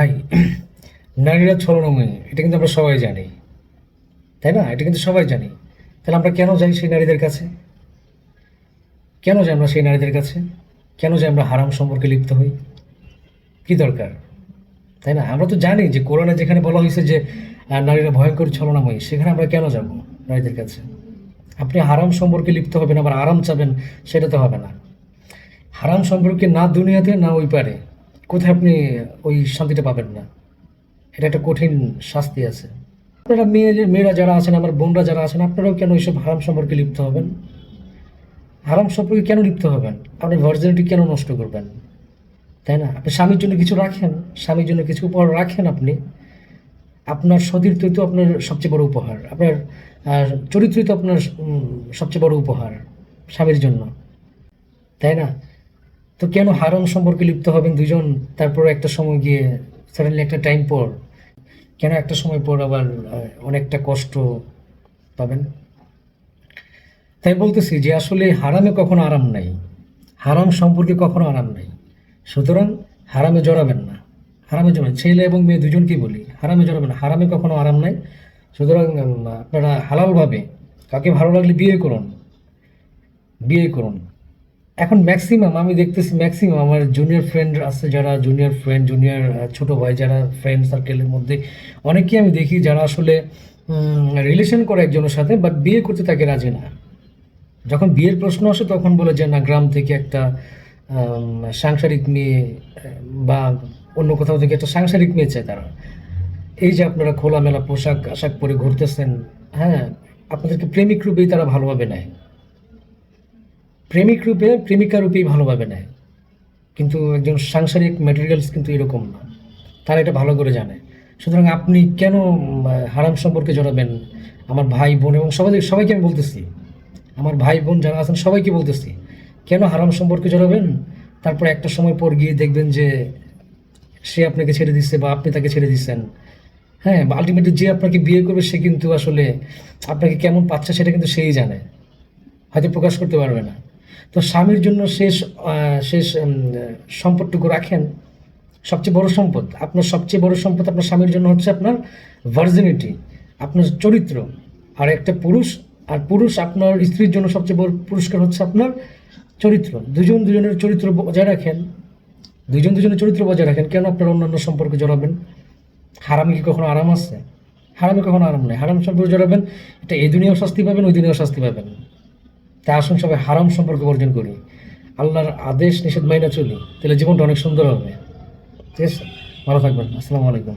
ভাই, নারীরা ছলনাময়ী, এটা কিন্তু আমরা সবাই জানি। তাই না? এটা কিন্তু সবাই জানি। তাহলে আমরা কেন যাই সেই নারীদের কাছে? কেন যাই আমরা সেই নারীদের কাছে? কেন যাই আমরা হারাম সম্পর্কে লিপ্ত হই? কি দরকার? তাই না? আমরা তো জানি যে কোরআনে যেখানে বলা হয়েছে যে নারীরা ভয়ঙ্কর ছলনাময়ী, সেখানে আমরা কেন যাব নারীদের কাছে? আপনি হারাম সম্পর্কে লিপ্ত হবেন, আবার আরাম চাবেন, সেটা তো হবে না। হারাম সম্পর্কে না দুনিয়াতে, না ওই পারে। কোথায় আপনি ওই শান্তিটা পাবেন না? এটা একটা কঠিন শাস্তি আছে। আপনারা মেয়ে, মেয়েরা যারা আছেন, আমার বোনরা যারা আছেন, আপনারাও কেন এইসব হারাম সম্পর্কে লিপ্ত হবেন? হারাম সম্পর্কে কেন লিপ্ত হবেন? আপনি ভার্জিনিটি কেন নষ্ট করবেন? তাই না? আপনি স্বামীর জন্য কিছু রাখেন, স্বামীর জন্য কিছু উপহার রাখেন আপনি। আপনার সতীর্থই তো আপনার সবচেয়ে বড় উপহার। আপনার চরিত্রই তো আপনার সবচেয়ে বড় উপহার স্বামীর জন্য। তাই না? তো কেন হারাম সম্পর্কে লিপ্ত হবেন দুজন তারপর একটা সময় গিয়ে সাডেনলি একটা টাইম পর, কেন একটা সময় পর আবার অনেকটা কষ্ট পাবেন? তাই বলতেছি যে আসলে হারামে কখনো আরাম নাই। হারাম সম্পর্কে কখনো আরাম নাই। সুতরাং হারামে জড়াবেন না। হারামে জড়াবেন ছেলে এবং মেয়ে দুজনকেই বলি, হারামে জড়াবেন হারামে কখনো আরাম নাই। সুতরাং আপনারা হালালভাবে কাকে ভালো লাগলে বিয়ে করুন। বিয়ে করুন। এখন ম্যাক্সিমাম আমি দেখতেছি ম্যাক্সিমাম আমার জুনিয়র ফ্রেন্ড আছে যারা জুনিয়র ফ্রেন্ড জুনিয়র ছোট ভাই যারা ফ্রেন্ড সার্কেলের মধ্যে অনেকেই আমি দেখি যারা আসলে রিলেশন করে একজনের সাথে বাট বিয়ে করতে তাকে রাজি না। যখন বিয়ের প্রশ্ন আসে তখন বলে যে, না, গ্রাম থেকে একটা সাংসারিক মেয়ে, বা অন্য কোথাও থেকে একটা সাংসারিক মেয়ে চায় তারা। এই যে আপনারা খোলামেলা পোশাক, আশাক পরে ঘুরতেছেন হ্যাঁ আপনাদেরকে প্রেমিক রূপেই তারা ভালোভাবে নেয়। প্রেমিক রূপে প্রেমিকা রূপেই ভালোভাবে নেয়। কিন্তু একজন সাংসারিক ম্যাটেরিয়ালস কিন্তু এরকম না। তারা এটা ভালো করে জানে। সুতরাং আপনি কেন হারাম সম্পর্কে জড়াবেন? আমার ভাই, বোন এবং সবাই, সবাইকে আমি বলতেছি। আমার ভাই, বোন যারা আছেন, সবাইকে বলতেছি। কেন হারাম সম্পর্কে জড়াবেন? তারপর একটা সময় পর গিয়ে দেখবেন যে সে আপনাকে ছেড়ে দিচ্ছে বা আপনি তাকে ছেড়ে দিচ্ছেন। হ্যাঁ আলটিমেটলি যে আপনাকে বিয়ে করবে, সে কিন্তু আসলে আপনাকে কেমন পাচ্ছে সেটা কিন্তু সেই জানে। হয়তো প্রকাশ করতে পারবে না। তো স্বামীর জন্য শেষ শেষ সম্পদটুকু রাখেন সবচেয়ে বড় সম্পদ। আপনার সবচেয়ে বড় সম্পদ আপনার স্বামীর জন্য হচ্ছে আপনার ভার্জিনিটি আপনার চরিত্র। আর একটা পুরুষ, আর পুরুষ আপনার স্ত্রীর জন্য সবচেয়ে বড় পুরস্কার হচ্ছে আপনার চরিত্র। দুজন দুজনের চরিত্র বজায় রাখেন। দুজন দুজনের চরিত্র বজায় রাখেন। কেন আপনার অন্যান্য সম্পর্কে জড়াবেন? হারামে কি কখনো আরাম আছে? হারামে কখনো আরাম নেই। হারাম সম্পর্কে জড়াবেন, এটা এই দুনিয়াও শাস্তি পাবেন, ওই দুনিয়াও শাস্তি পাবেন। তাই আসুন সবাই হারাম সম্পর্ক বর্জন করি। আল্লাহর আদেশ নিষেধ মাইনা চলি, তাহলে জীবনটা অনেক সুন্দর হবে। ঠিক আছে? ভালো থাকবেন। আসসালামু আলাইকুম।